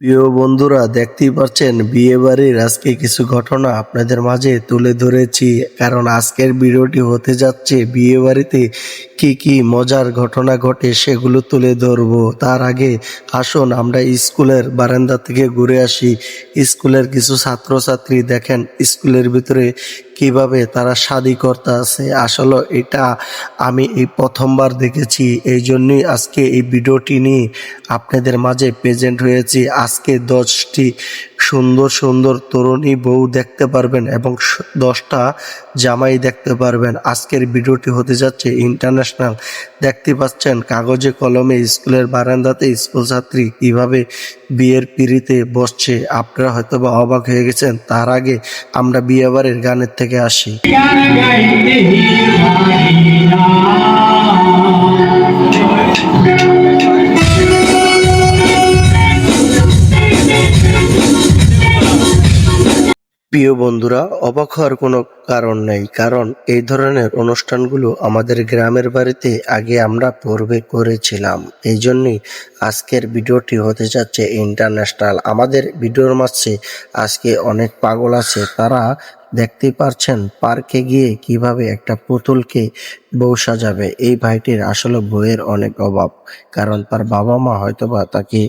প্রিয় বন্ধুরা, দেখতেই পাচ্ছেন বিয়ে বাড়ির আজকে কিছু ঘটনা আপনাদের মাঝে তুলে ধরেছি। কারণ আজকের ভিডিওটি হতে যাচ্ছে বিয়ে বাড়িতে কি কি মজার ঘটনা ঘটে সেগুলো তুলে ধরবো। তার আগে আসুন, আমরা স্কুলের বারান্দা থেকে ঘুরে আসি। স্কুলের কিছু ছাত্রছাত্রী দেখেন, স্কুলের ভিতরে কীভাবে তারা শাদি করতে আছে, আসলে এটা আমি এই প্রথমবার দেখেছি, এই জন্যই আজকে এই ভিডিওটি নিয়ে আপনাদের মাঝে প্রেজেন্ট হয়েছি। আজকে দশটি সুন্দর সুন্দর তরুণী বউ দেখতে পারবেন এবং দশটা জামাই দেখতে পারবেন। আজকের ভিডিওটি হতে যাচ্ছে ইন্টারন্যাশনাল। দেখতে পাচ্ছেন কাগজে কলমে স্কুলের বারান্দাতে স্কুল ছাত্রী কীভাবে বিয়ের পিড়িতে বসছে। আপনারা হয়তো বা অবাক হয়ে গেছেন। তার আগে আমরা বিয়ে বাড়ির গানের থেকে আসি। প্রিয় বন্ধুরা, অবাক হওয়ার কোনো কারণ নেই, কারণ এই ধরনের অনুষ্ঠানগুলো আমাদের গ্রামের বাড়িতে আগে আমরা পূর্বে করেছিলাম। এই জন্যই আজকের ভিডিওটি হতে যাচ্ছে ইন্টারন্যাশনাল আমাদের ভিডিওর মাঝে আজকে অনেক পাগল আছে, তারা দেখতেই পারছেন পার্কে গিয়ে কীভাবে একটা পুতুলকে বউ সাজাবে। এই ভাইটির আসলে বইয়ের অনেক অভাব, কারণ তার বাবা মা হয়তোবা তাকে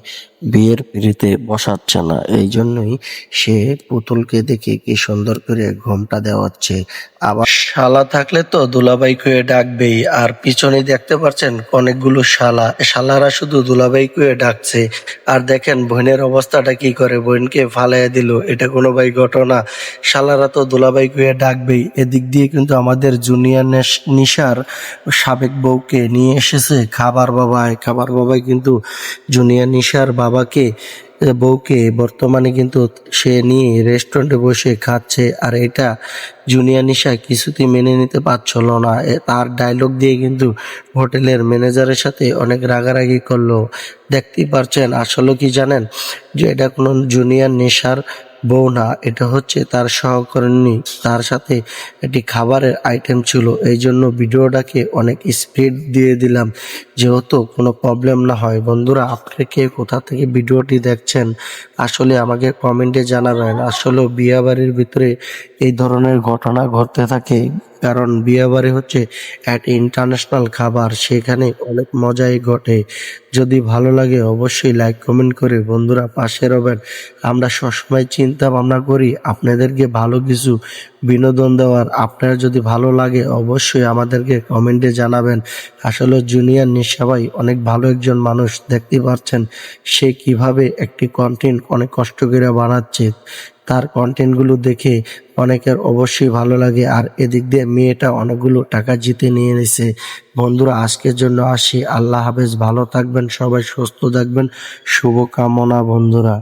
বিয়ের পিড়িতে বসাচ্ছে না। এই জন্যই সে পুতুলকে দেখে কি সুন্দর করে ঘোমটা দেওয়াচ্ছে। আবার শালা থাকলে তো দুলাবাই কুয়ে ডাকবেই, আর পিছনে দেখতে পাচ্ছেন অনেকগুলো শালা। শালারা শুধু দুলাবাই কুয়ে ডাকছে। আর দেখেন বোনের অবস্থাটা কি করে, বোনকে ফালাইয়া দিল। এটা কোনো ভাই ঘটনা। শালারা তো দোলাবাই কুয়ে ডাকবেই। এদিক দিয়ে কিন্তু আমাদের জুনিয়র নেশ- নিশার সাবেক বউকে নিয়ে এসেছে খাবার বাবায়। খাবার বাবায় কিন্তু জুনিয়র নিশার বাবাকে বউকে বর্তমানে কিন্তু সে নিয়ে রেস্টুরেন্টে বসে খাচ্ছে। আর এটা জুনিয়র নিশা কিছুতেই মেনে নিতে পারছিল না। তার ডায়লগ দিয়ে কিন্তু হোটেলের ম্যানেজারের সাথে অনেক রাগারাগি করল। দেখতেই পারছেন, আসলে কি জানেন যে এটা কোনো জুনিয়র নেশার বউ না, এটা হচ্ছে তার সহকর্মী। তার সাথে একটি খাবারের আইটেম ছিল। এই জন্য ভিডিওটাকে অনেক স্পিড দিয়ে দিলাম। যেহেতু কোনো প্রবলেম না হয়। বন্ধুরা, আপনি কে? কোথা থেকে ভিডিওটি দেখছেন? আসলে আমাকে কমেন্টে জানাবেন। আসলে বিয়াবাড়ির ভিতরে এই ধরনের ঘটনা ঘটতে থাকে। কারণ বিয়ে বাড়ি হচ্ছে এক ইন্টারন্যাশনাল খাবার, সেখানে অনেক মজাই ঘটে। যদি ভালো লাগে অবশ্যই লাইক, কমেন্ট করে বন্ধুরা পাশে রবেন। আমরা সবসময় চিন্তা ভাবনা করি আপনাদেরকে ভালো কিছু বিনোদন দেওয়ার। আপনার যদি ভালো লাগে অবশ্যই আমাদেরকে কমেন্টে জানাবেন। আসলে জুনিয়র নিশাবাই অনেক ভালো একজন মানুষ, দেখতে পাচ্ছেন সে কীভাবে একটি কন্টেন্ট অনেক কষ্ট করে বানাচ্ছে। তার কন্টেন্টগুলো দেখে অনেকের অবশ্যই ভালো লাগে। আর এদিক দিয়ে মেয়েটা অনেকগুলো টাকা জিতে নিয়ে নিছে। বন্ধুরা, আজকের জন্য আসি। আল্লাহ হাফেজ। ভালো থাকবেন, সবাই সুস্থ থাকবেন। শুভকামনা বন্ধুরা।